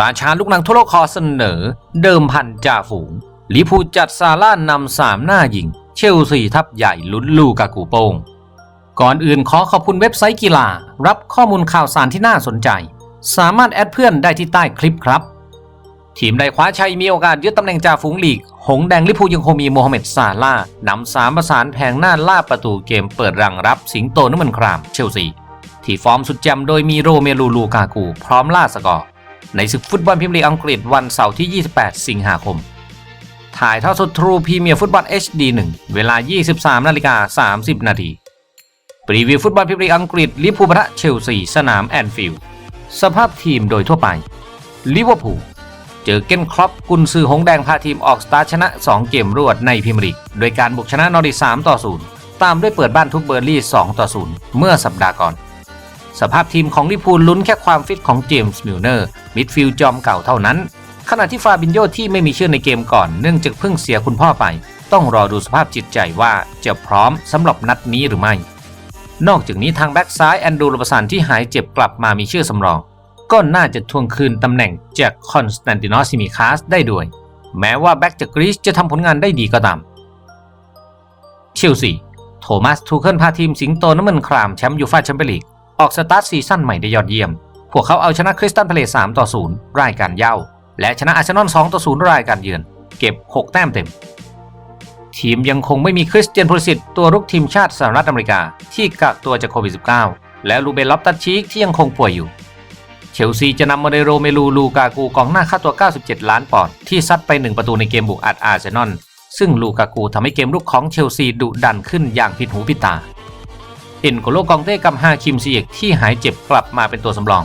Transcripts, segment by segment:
ราชาลูกหนังทั่วโลกขอเสนอ เดิมพันจ่าฝูงลิพูจัดซาร่านำสามหน้ายิง เชลซีทับใหญ่ลุ้นลูกากูโปงก่อนอื่นขอขอบคุณเว็บไซต์กีฬา รับข้อมูลข่าวสารที่น่าสนใจ สามารถแอดเพื่อนได้ที่ใต้คลิปครับ ทีมได้คว้าชัยมีโอกาสยึดตำแหน่งจ่าฝูงลีก หงแดงลิพูยังคงมีโมฮัมเหม็ดซาลานำสามประสานแผงหน้าล่าประตูเกมเปิดรังรับสิงโตน้ำมันครามเชลซีที่ฟอร์มสุดแจ่มโดยมีโรเมลูลูกากู พร้อมล่าสกอร์ ในศึกฟุตบอลพรีเมียร์ลีกอังกฤษวันเสาร์ที่ 28 สิงหาคม ถ่ายทอดสดทรูพรีเมียร์ฟุตบอล HD 1 เวลา 23นาฬิกา30 นาทีปรีวิวฟุตบอลพรีเมียร์ลีกอังกฤษลิเวอร์พูลปะทะเชลซีสนามแอนฟิลด์สภาพทีมโดยทั่วไปลิเวอร์พูลเจอเก้นครอปกุนซือหงแดงพาทีมออกสตาร์ชนะ 2 เกมรวดในพรีเมียร์ลีกโดยการบุกชนะนอริส3ต่อ0ตามด้วยเปิดบ้านทุบเบอร์ลี่2ต่อ0เมื่อสัปดาห์ก่อน สภาพทีมของลิพูลลุ้นแค่ความฟิตของเจมส์มิลเนอร์มิดฟิลด์จอมเก่าเท่านั้น ขณะที่ฟาบินโยที่ไม่มีชื่อในเกมก่อนเนื่องจากเพิ่งเสียคุณพ่อไป ต้องรอดูสภาพจิตใจว่าจะพร้อมสำหรับนัดนี้หรือไม่ นอกจากนี้ทางแบ็กซ้ายแอนดูโรสันที่หายเจ็บกลับมามีชื่อสำรอง ก็น่าจะทวงคืนตำแหน่งจากคอนสแตนตินอสซิมิคาสได้ด้วย แม้ว่าแบ็กจากกรีซจะทำผลงานได้ดีก็ตามเชลซีโทมัสทูเคิลพาทีมสิงโตน้ำมันครามแชมป์ยูฟ่าแชมเปี้ยนลีก ออกสตาร์ทซีซั่นใหม่ได้ยอดเยี่ยม พวกเขาเอาชนะคริสตันเพาเลส3ต่อ 0 รายการเย่าและชนะอาร์เซนอล2ต่อ 0 รายการเยือน เก็บ 6 แต้มเต็ม ทีมยังคงไม่มีคริสเตียนพลิสิตตัวรุกทีมชาติสหรัฐอเมริกา ที่กักตัวจากโควิด -19 และลูเบนล็อบตัดชีกที่ยังคงป่วยอยู่ เชลซีจะนำมาเดโรเมลูลูกากูกองหน้าค่าตัว 97 ล้านปอนด์ที่ซัดไป 1 ประตูในเกมบุกอัดอาร์เซนอลซึ่งลูกากูทำให้เกมรุกของเชลซีดุดันขึ้นอย่างผิดหูผิดตา เอ็นโกโลกองเต้กับฮาคิมซีเอกที่หายเจ็บกลับมาเป็นตัวสำรอง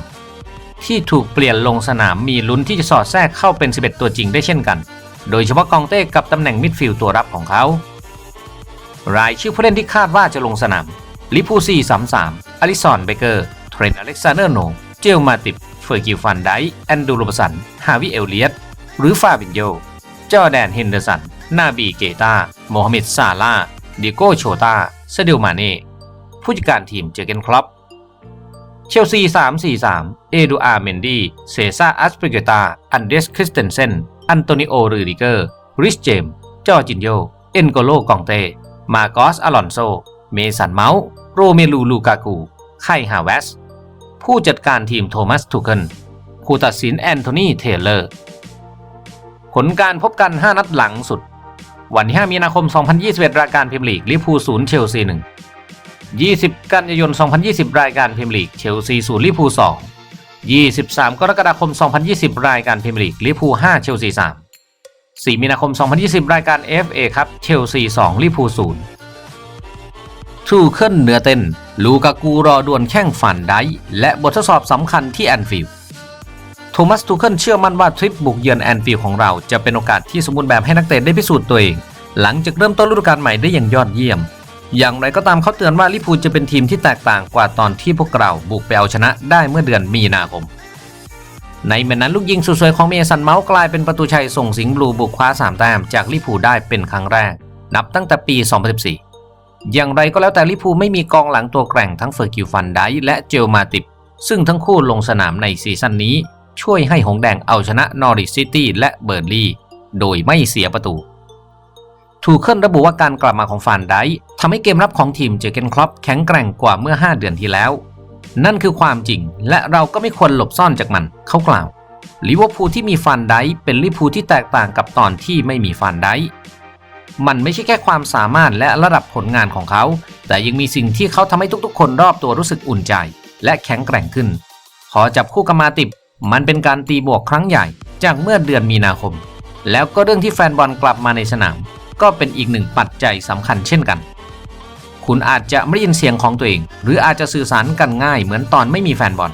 ที่ถูกเปลี่ยนลงสนามมีลุ้นที่จะสอดแทรกเข้าเป็น 11 ตัวจริงได้เช่นกัน โดยเฉพาะกองเต้กับตำแหน่งมิดฟิลด์ตัวรับของเขา รายชื่อผู้เล่นที่คาดว่าจะลงสนามลิปูซี33อลิซอนเบเกอร์ เทรนอเล็กซานเดอร์โน เจลมาติบเฟอร์กิลฟันไดแอนดูโรบสัน ฮาวิเอลเลียตหรือฟาบินโยจอแดนเฮนเดอร์สัน นาบีเกตาโมฮัมหม็ดซาลาดิโกโชตาเซดิลมาเน่ ผู้จัดการทีมเจอเกนครอปเชลซี 3-4-3 เอดูอาร์เมนดีเซซ่าอัสเปเกตา อันเดสคริสเตนเซน อันโตนิโอ รูดิเกอร์ ริชเจม จอจินโย เอ็นโกโลกองเต มาโกสอลอนโซ เมสันเมาส์ โรเมลู ลูกากู ไคฮาเวส ผู้จัดการทีมโทมัส ทูเคิลผู้ตัดสินแอนโทนี เทเลอร์ ผลการพบกัน 5 นัดหลังสุด วันที่ 5 มีนาคม 2021 รายการพรีเมียร์ลีกลิเวอร์พูล0เชลซี1 20 กันยายน 2020 รายการพรีเมียร์ลีกเชลซี0ลิเวอร์พูล2 23 กรกฎาคม 2020 รายการพรีเมียร์ลีกลิพูล5เชลซี3 4 มีนาคม 2020 รายการ FA ครับเชลซี2ลิพูล0ทูเคิลเนื้อเต้น ลูกากูรอดวลแข้งฝันไดและบททดสอบสำคัญที่แอนฟิลด์โทมัสทูเคิลเชื่อมั่นว่าทริปบุกเยือนแอนฟิลด์ของเราจะเป็นโอกาสที่สมบูรณ์แบบให้นักเตะได้พิสูจน์ตัวเอง หลังจากเริ่มต้นฤดูกาลใหม่ได้อย่างยอดเยี่ยม อย่างไรก็ตามเขาเตือนว่าลิเวอร์พูจะเป็นทีมที่แตกต่างกว่าตอนที่พวกเราบุกไปเอาชนะได้เมื่อเดือนมีนาคม ในแมตช์นั้นลูกยิงสุดสวยของเมสันเมาส์กลายเป็นประตูชัยส่งสิงห์บลูบุกคว้า3แต้มจากลิเวอร์พูได้เป็นครั้งแรก นับตั้งแต่ปี 2014 อย่างไรก็แล้วแต่ลิเวอร์พูไม่มีกองหลังตัวแกร่งทั้งเฟอร์กิลฟันไดและเจลมาติบซึ่งทั้งคู่ลงสนามในซีซั่นนี้ ช่วยให้หงแดงเอาชนะนอริสซิตี้และเบอร์ลีย์โดยไม่เสียประตู ทูเคิลระบุว่าการกลับมาของฟานไดทำให้เกมรับของทีมเจอเกนครอปแข็งแกร่งกว่าเมื่อ 5 เดือนที่แล้ว นั่นคือความจริง และเราก็ไม่ควรหลบซ่อนจากมัน เขากล่าวลิเวอร์พูลที่มีฟานไดเป็นลิเวอร์พูลที่แตกต่างกับตอนที่ไม่มีฟานไดมันไม่ใช่แค่ความสามารถและระดับผลงานของเขา แต่ยังมีสิ่งที่เขาทำให้ทุกๆ คนรอบตัวรู้สึกอุ่นใจ และแข็งแกร่งขึ้น ขอจับคู่กับมาติบ มันเป็นการตีบวกครั้งใหญ่ จากเมื่อเดือนมีนาคม แล้วก็เรื่องที่แฟนบอลกลับมาในสนาม ก็เป็นอีกหนึ่งปัจจัยสำคัญเช่นกัน คุณอาจจะไม่ได้ยินเสียงของตัวเอง หรืออาจจะสื่อสารกันง่ายเหมือนตอนไม่มีแฟนบอล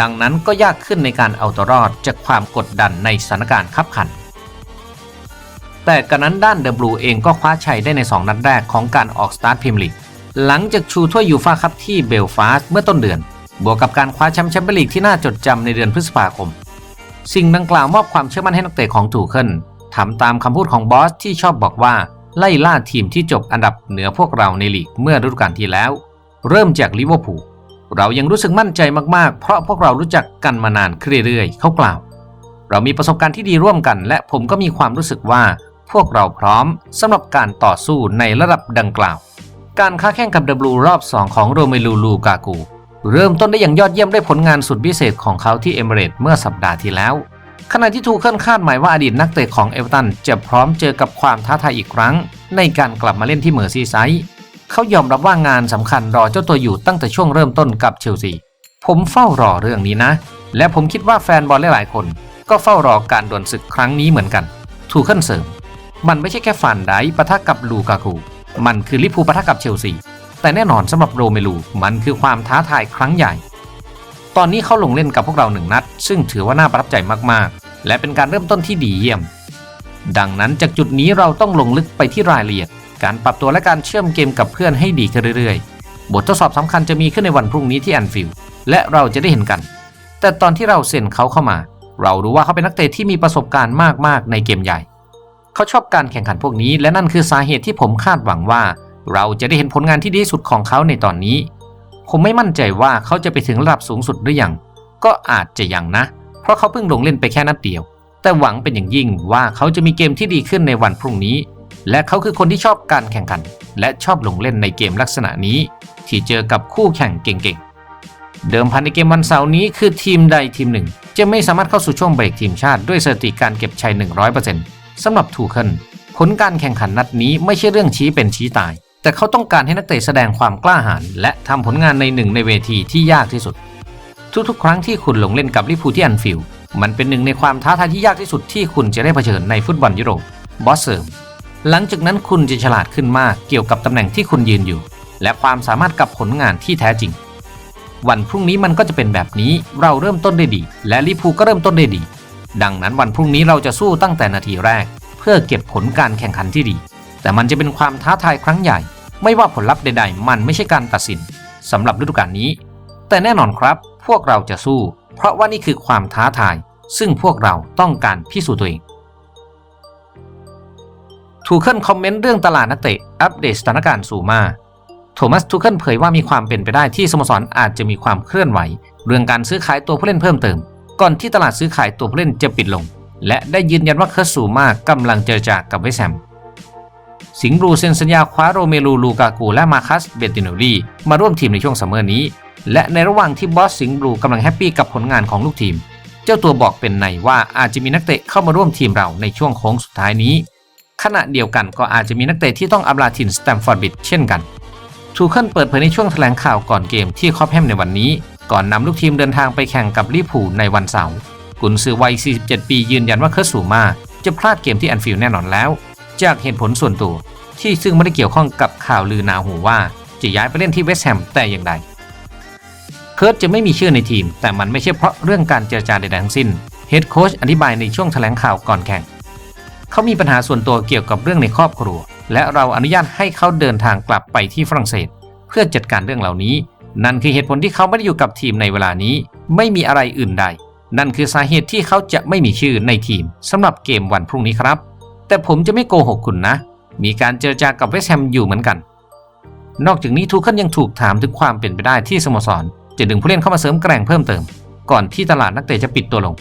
ดังนั้นก็ยากขึ้นในการเอาตัวรอดจากความกดดันในสถานการณ์ขับขัน แต่กระนั้นด้านเดอะบลูเองก็คว้าชัยได้ใน 2 นัดแรกของการออกสตาร์ทพรีเมียร์ลีกหลังจากชูถ้วยยูฟ่าคัพที่เบลฟาสต์เมื่อต้นเดือน บวกกับการคว้าแชมป์แชมเปี้ยนลีกที่น่าจดจำในเดือนพฤษภาคม สิ่งดังกล่าวมอบความเชื่อมั่นให้นักเตะของถูเคิล ทำตามคำพูดของบอสที่ชอบบอกว่าไล่ล่าทีมที่จบอันดับเหนือพวกเราในลีกเมื่อฤดูกาลที่แล้ว เริ่มจากลิเวอร์พูลเรายังรู้สึกมั่นใจมากๆ เพราะพวกเรารู้จักกันมานานขึ้นเรื่อยๆ เขากล่าว เรามีประสบการณ์ที่ดีร่วมกัน และผมก็มีความรู้สึกว่าพวกเราพร้อมสำหรับการต่อสู้ในระดับดังกล่าว การค้าแข่งกับ W รอบ 2 ของโรเมลูลูกากู เริ่มต้นได้อย่างยอดเยี่ยมด้วยผลงานสุดพิเศษของเขาที่เอมิเรตเมื่อสัปดาห์ที่แล้ว ขณะที่ทูเคิลคาดหมายว่าอดีตนักเตะของเอเวอร์ตันจะพร้อมเจอกับความท้าทายอีกครั้ง ในการกลับมาเล่นที่เมอร์ซีไซด์เขายอมรับว่างานสำคัญรอเจ้าตัวอยู่ตั้งแต่ช่วงเริ่มต้นกับเชลซีผมเฝ้ารอเรื่องนี้นะ และผมคิดว่าแฟนบอลหลายๆคน ก็เฝ้ารอการดวลศึกครั้งนี้เหมือนกัน ทูเคิลเสริม มันไม่ใช่แค่ฟันไดปะทะกับลูกากูมันคือลิเวอร์พูปะทะกับเชลซีแต่แน่นอนสำหรับโรเมลูมันคือความท้าทายครั้งใหญ่ ตอนนี้เขาลงเล่นกับพวกเราหนึ่งนัด ซึ่งถือว่าน่าประทับใจมากๆ และเป็นการเริ่มต้นที่ดีเยี่ยม ดังนั้นจากจุดนี้เราต้องลงลึกไปที่รายละเอียด การปรับตัวและการเชื่อมเกมกับเพื่อนให้ดีขึ้นเรื่อยๆ บททดสอบสำคัญจะมีขึ้นในวันพรุ่งนี้ที่แอนฟิลด์และเราจะได้เห็นกัน แต่ตอนที่เราเซ็นเขาเข้ามา เรารู้ว่าเขาเป็นนักเตะที่มีประสบการณ์มากๆ ในเกมใหญ่ เขาชอบการแข่งขันพวกนี้ และนั่นคือสาเหตุที่ผมคาดหวังว่า เราจะได้เห็นผลงานที่ดีสุดของเขาในตอนนี้ ผมไม่มั่นใจว่าเขาจะไปถึงระดับสูงสุดหรือยัง ก็อาจจะยังนะ เพราะเขาเพิ่งลงเล่นไปแค่นัดเดียว แต่หวังเป็นอย่างยิ่งว่าเขาจะมีเกมที่ดีขึ้นในวันพรุ่งนี้ และเขาคือคนที่ชอบการแข่งขัน และชอบลงเล่นในเกมลักษณะนี้ ที่เจอกับคู่แข่งเก่งๆ เดิมพันในเกมวันเสาร์นี้คือทีมใดทีมหนึ่ง จะไม่สามารถเข้าสู่ช่วงเบรกทีมชาติด้วยสถิติการเก็บชัย 100%สำหรับทูเคิลผลการแข่งขันนัดนี้ไม่ใช่เรื่องชี้เป็นชี้ตาย แต่เขาต้องการให้นักเตะแสดงความกล้าหาญและทำผลงานในหนึ่งในเวทีที่ยากที่สุด ทุกๆ ครั้งที่คุณลงเล่นกับลิพูที่แอนฟิลมันเป็นหนึ่งในความท้าทายที่ยากที่สุดที่คุณจะได้เผชิญในฟุตบอลยุโรปบอสเสริมหลังจากนั้นคุณจะฉลาดขึ้นมากเกี่ยวกับตำแหน่งที่คุณยืนอยู่ และความสามารถกับผลงานที่แท้จริง วันพรุ่งนี้มันก็จะเป็นแบบนี้เราเริ่มต้นได้ดี และลิพูก็เริ่มต้นได้ดี ดังนั้นวันพรุ่งนี้เราจะสู้ตั้งแต่นาทีแรก เพื่อเก็บผลการแข่งขันที่ดี แต่มันจะเป็นความท้าทายครั้งใหญ่ ไม่ว่าผลลัพธ์ใดๆ มันไม่ใช่การตัดสินสำหรับฤดูกาลนี้ แต่แน่นอนครับ พวกเราจะสู้ เพราะว่านี่คือความท้าทาย ซึ่งพวกเราต้องการพิสูจน์ตัวเองทูเคิลคอมเมนต์เรื่องตลาดนักเตะอัปเดตสถานการณ์ซูมาโทมัสทูเคิลเผยว่ามีความเป็นไปได้ที่สโมสรอาจจะมีความเคลื่อนไหว เรื่องการซื้อขายตัวผู้เล่นเพิ่มเติม ก่อนที่ตลาดซื้อขายตัวผู้เล่นจะปิดลง และได้ยืนยันว่าเคิร์สูมากำลังเจรจากับเวสแฮม สิงห์บลูเซ็นสัญญาคว้าโรเมลูลูกากูและมาคัสเบติโนลีมาร่วมทีมในช่วงซัมเมอร์นี้ และในระหว่างที่บอสสิงห์บลูกำลังแฮปปี้กับผลงานของลูกทีม เจ้าตัวบอกเป็นในว่าอาจจะมีนักเตะเข้ามาร่วมทีมเราในช่วงโค้งสุดท้ายนี้ ขณะเดียวกันก็อาจจะมีนักเตะที่ต้องอำลาถิ่นสแตมฟอร์ดบิดเช่นกันทูเคิลเปิดเผยในช่วงแถลงข่าวก่อนเกมที่คอปแฮมในวันนี้ ก่อนนำลูกทีมเดินทางไปแข่งกับลิเวอร์พูลในวันเสาร์กุนซือวัย 47 ปียืนยันว่าเคิร์สูมาจะพลาดเกมที่แอนฟิลด์แน่นอนแล้ว จากเหตุผลส่วนตัว ที่ซึ่งไม่ได้เกี่ยวข้องกับข่าวลือนาหูว่าจะย้ายไปเล่นที่เวสต์แฮมแต่อย่างใดเคิร์สจะไม่มีชื่อในทีม แต่มันไม่ใช่เพราะเรื่องการเจรจาใดๆทั้งสิ้นเฮดโค้ชอธิบายในช่วงแถลงข่าวก่อนแข่งเขามีปัญหาส่วนตัวเกี่ยวกับเรื่องในครอบครัว และเราอนุญาตให้เขาเดินทางกลับไปที่ฝรั่งเศส เพื่อจัดการเรื่องเหล่านี้ นั่นคือเหตุผลที่เขาไม่ได้อยู่กับทีมในเวลานี้ ไม่มีอะไรอื่นใด นั่นคือสาเหตุที่เขาจะไม่มีชื่อในทีมสำหรับเกมวันพรุ่งนี้ครับ แต่ผมจะไม่โกหกคุณนะ มีการเจรจากับเวสแฮมอยู่เหมือนกัน นอกจากนี้ทูเคิลยังถูกถามถึงความเป็นไปได้ที่สโมสร จะดึงผู้เล่นเข้ามาเสริมแกร่งเพิ่มเติม ก่อนที่ตลาดนักเตะจะปิดตัวลง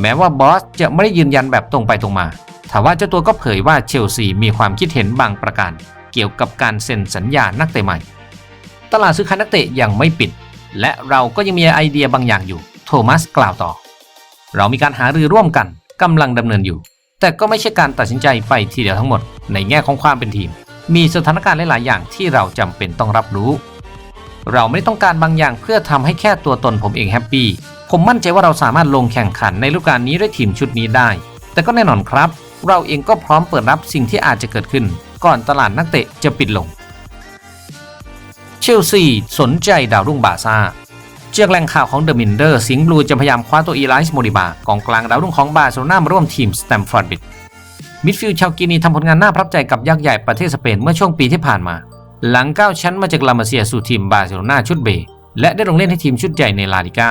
แม้ว่าบอสจะไม่ได้ยืนยันแบบตรงไปตรงมาทว่าเจ้าตัวก็เผยว่าเชลซีมีความคิดเห็นบางประการ เกี่ยวกับการเซ็นสัญญานักเตะใหม่ ตลาดซื้อขายนักเตะยังไม่ปิด และเราก็ยังมีไอเดียบางอย่างอยู่ โทมัสกล่าวต่อ เรามีการหารือร่วมกันกำลังดำเนินอยู่ แต่ก็ไม่ใช่การตัดสินใจไปทีเดียวทั้งหมด ในแง่ของความเป็นทีม มีสถานการณ์หลาย ๆ อย่างที่เราจำเป็นต้องรับรู้ เราไม่ได้ต้องการบางอย่างเพื่อทำให้แค่ตัวตนผมเองแฮปปี้ผมมั่นใจว่าเราสามารถลงแข่งขันในฤดูกาลนี้ด้วยทีมชุดนี้ได้ แต่ก็แน่นอนครับ เราเองก็พร้อมเปิดรับสิ่งที่อาจจะเกิดขึ้น ก่อนตลาดนักเตะจะปิดลง เชลซีสนใจดาวรุ่งบาร์ซ่า จากแหล่งข่าวของเดอะมินเดอร์สิงห์บลูจะพยายามคว้าตัวอีไลส์โมดิบากองกลางดาวรุ่งของบาร์เซโลนามาร่วมทีมสแตมฟอร์ดบิดมิดฟิลด์ชาวกินีทำผลงานน่าประทับใจกับยักษ์ใหญ่ประเทศสเปนเมื่อช่วงปีที่ผ่านมา หลังก้าวชั้นมาจากลามาเซียสู่ทีมบาร์เซโลนาชุดเบและได้ลงเล่นให้ทีมชุดใหญ่ในลาลิก้า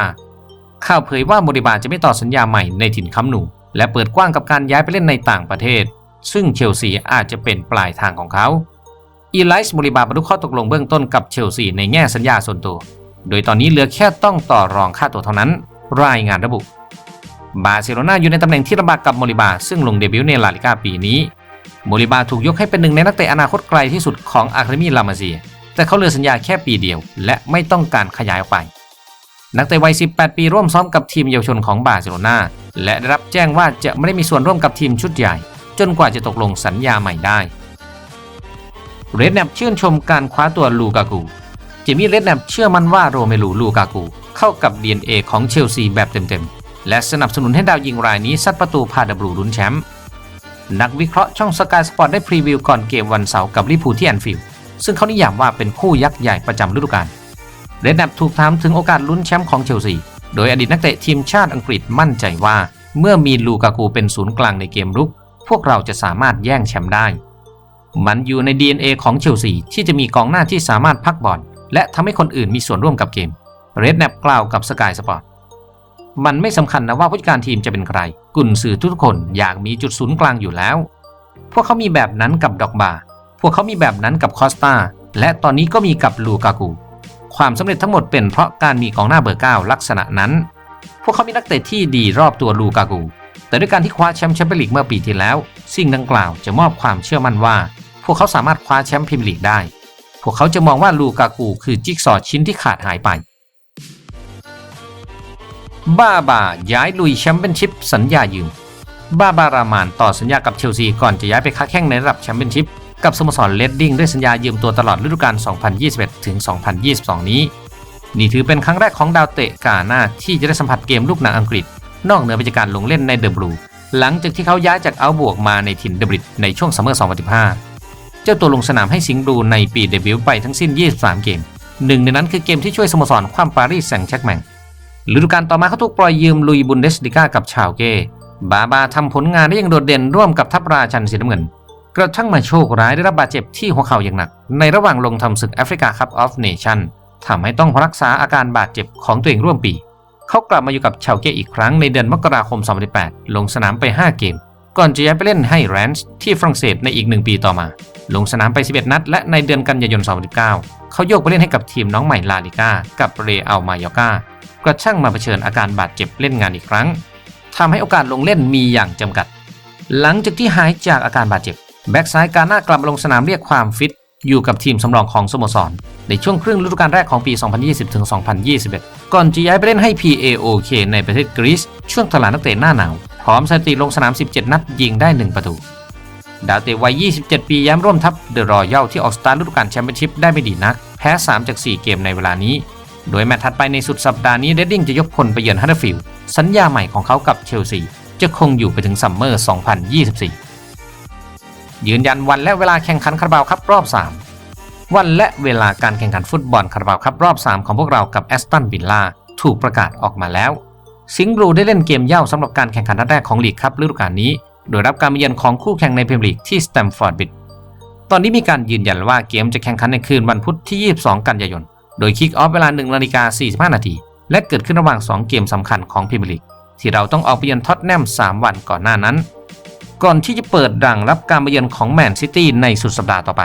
ข่าวเผยว่าโมดิบาจะไม่ต่อสัญญาใหม่ในถิ่นคัมนู และเปิดกว้างกับการย้ายไปเล่นในต่างประเทศ ซึ่งเชลซีอาจจะเป็นปลายทางของเขาอีไลส์โมริบาบรรลุข้อตกลงเบื้องต้นกับเชลซีในแง่สัญญาส่วนตัว โดยตอนนี้เหลือแค่ต้องต่อรองค่าตัวเท่านั้น รายงานระบุ บาร์เซโลนาอยู่ในตำแหน่งที่ลำบากกับโมริบา ซึ่งลงเดบิวต์ในลาลิกาปีนี้ โมริบาถูกยกให้เป็นหนึ่งในนักเตะอนาคตไกลที่สุดของอาคาเดมีลามาเซีย แต่เขาเหลือสัญญาแค่ปีเดียว และไม่ต้องการขยายออกไปนักเตะวัย 18 ปีร่วมซ้อมกับทีมเยาวชนของบาร์เซโลนาและได้รับแจ้งว่าจะไม่ได้มีส่วนร่วมกับทีมชุดใหญ่ จนกว่าจะตกลงสัญญาใหม่ได้ เรดแนบชื่นชมการคว้าตัวลูกากู จมี่เรดแนบเชื่อมั่นว่าโรเมลูลูกากูเข้ากับ DNA ของเชลซีแบบเต็มๆ และสนับสนุนให้ดาวยิงรายนี้ซัดประตูพาดับรูลุ้นแชมป์นักวิเคราะห์ช่องสกายสปอร์ตได้พรีวิวก่อนเกมวันเสาร์กับลิพูที่แอนฟิลด์ซึ่งเขานิยามว่าเป็นคู่ยักษ์ใหญ่ประจำฤดูกาลเรดแนบถูกถามถึงโอกาสลุ้นแชมป์ของเชลซี โดยอดีตนักเตะทีมชาติอังกฤษมั่นใจว่า เมื่อมีลูกากูเป็นศูนย์กลางในเกมรุก พวกเราจะสามารถแย่งแชมป์ได้ มันอยู่ใน DNA ของเชลซีที่จะมีกองหน้าที่สามารถพักบอล และทำให้คนอื่นมีส่วนร่วมกับเกมเรดแนบกล่าวกับสกายสปอร์ตมันไม่สำคัญนะว่าผู้จัดการทีมจะเป็นใคร กุนสื่อทุกคนอยากมีจุดศูนย์กลางอยู่แล้ว พวกเขามีแบบนั้นกับดอกบา พวกเขามีแบบนั้นกับคอสตาและตอนนี้ก็มีกับลูกากู ความสำเร็จทั้งหมดเป็นเพราะการมีกองหน้าเบอร์เก้าลักษณะนั้น พวกเขามีนักเตะที่ดีรอบตัวลูกากู แต่ด้วยการที่คว้าแชมป์แชมเปี้ยนลีกเมื่อปีที่แล้ว สิ่งดังกล่าวจะมอบความเชื่อมั่นว่า พวกเขาสามารถคว้าแชมป์พรีเมียร์ลีกได้ พวกเขาจะมองว่าลูกากูคือจิ๊กซอชิ้นที่ขาดหายไป บาบาย้ายลุยแชมเปี้ยนชิพสัญญายืม บาบารามานต่อสัญญากับเชลซีก่อนจะย้ายไปค้าแข่งในระดับแชมเปี้ยนชิพกับสโมสรเลดดิ้งด้วยสัญญายืมตัวตลอดฤดูกาล 2021 ถึง 2022 นี้ นี่ถือเป็นครั้งแรกของดาวเตะกาหน้าที่จะได้สัมผัสเกมลูกหนังอังกฤษ นอกเหนือไปจากการลงเล่นในเดอะบลูหลังจากที่เขาย้ายจากเอาบวกมาในถิ่นเดบริดในช่วงซัมเมอร์ 2015 เจ้าตัวลงสนามให้สิงห์บลูในปีเดบิวต์ไปทั้งสิ้น 23 เกม หนึ่งในนั้นคือเกมที่ช่วยสโมสรคว้ำปารีสแซงต์แชร์กแมงฤดูกาลต่อมาเขาถูกปล่อยยืมลุยบุนเดสลิก้ากับชาวเก้บาบาทำผลงานได้อย่างโดดเด่นร่วมกับทัพราชันสีน้ำเงิน กระทั่งมาโชคร้ายได้รับบาดเจ็บที่หัวเข่าอย่างหนัก ในระหว่างลงทำศึกแอฟริกาคัพออฟเนชั่นทำให้ต้องรักษาอาการบาดเจ็บของตัวเองร่วมปี เขากลับมาอยู่กับชาวเก้อีกครั้งในเดือนมกราคม 2018 ลงสนามไป 5 เกม ก่อนจะย้ายไปเล่นให้แรนช์ที่ฝรั่งเศสในอีก 1 ปีต่อมา ลงสนามไป 11 นัด และในเดือนกันยายน 2019 เขาโยกไปเล่นให้กับทีมน้องใหม่ลาลิก้ากับเรอัลมายอกากระช่างมาเผชิญอาการบาดเจ็บเล่นงานอีกครั้งทำให้โอกาสลงเล่นมีอย่างจำกัด หลังจากที่หายจากอาการบาดเจ็บ แบ็กซ้ายการหน้ากลับมาลงสนามเรียกความฟิต อยู่กับทีมสำรองของสโมสร ในช่วงครึ่งฤดูกาลแรกของปี 2020-2021 ก่อนจะย้ายไปเล่นให้ PAOK ในประเทศกรีซช่วงตลาดนักเตะหน้าหนาว พร้อมสถิติลงสนาม 17 นัดยิงได้ 1 ประตู ดาวเตะวัย 27 ปีย้ำร่วมทัพเดอะรอยัลที่ออกสตาร์ฤดูกาลแชมเปี้ยนชิพได้ไม่ดีนัก แพ้ 3 จาก 4 เกมในเวลานี้ โดยแมตช์ถัดไปในสุดสัปดาห์นี้เดดดิ้งจะยกพลไปเยือนฮัตเตอร์ฟิลด์สัญญาใหม่ของเขากับเชลซีจะคงอยู่ไปถึงซัมเมอร์ 2024 ยืนยันวันและเวลาแข่งขันคาราบาวครับรอบ 3 วันและเวลาการแข่งขันฟุตบอลคาราบาวครับรอบ 3 ของพวกเรากับแอสตันวิลล่าถูกประกาศออกมาแล้ว สิงห์บลูได้เล่นเกมเย่าสำหรับการแข่งขันนัดแรกของลีกครับฤดูกาลนี้ โดยรับการมาเยือนของคู่แข่งในพรีเมียร์ลีกที่สแตมฟอร์ดบิดตอนนี้มีการยืนยันว่าเกมจะแข่งขันในคืนวันพุธที่ 22 กันยายน โดยคิกออฟเวลา1นาฬิกา45 นาที และเกิดขึ้นระหว่าง 2 เกมสำคัญของพรีเมียร์ลีกที่เราต้องออกไปเยือนท็อตแนม 3 วันก่อนหน้านั้น ก่อนที่จะเปิดดังรับการมาเยือนของแมนซิตี้ในสุดสัปดาห์ต่อไป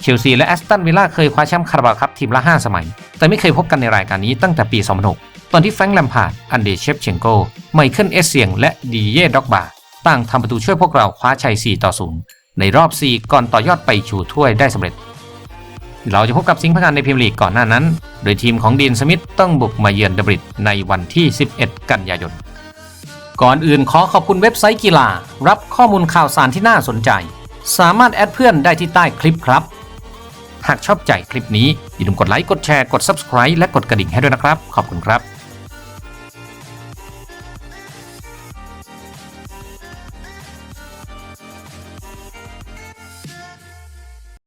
เชลซีและแอสตันวิลล่าเคยคว้าแชมป์คาราบาวครับทีมละ 5 สมัย แต่ไม่เคยพบกันในรายการนี้ตั้งแต่ปี 2006 ตอนที่แฟรงค์แลมพาร์ดอันเดเชฟเชนโก ไมเคิลเอสเซียง และดีเย่ด็อกบาต่างทำประตูช่วยพวกเราคว้าชัย 4 ต่อ 0 ในรอบ 4 ก่อนต่อยอดไปชูถ้วยได้สำเร็จ เราจะพบกับสิงห์พังงานในพรีเมียร์ลีกก่อนหน้านั้น โดยทีมของดีนสมิธต้องบุกมาเยือนเดบริดในวันที่ 11 กันยายน ก่อนอื่นขอขอบคุณเว็บไซต์กีฬา รับข้อมูลข่าวสารที่น่าสนใจ สามารถแอดเพื่อนได้ที่ใต้คลิปครับ หากชอบใจคลิปนี้อย่าลืมกดไลค์กดแชร์กด Subscribe และกดกระดิ่งให้ด้วยนะครับ ขอบคุณครับ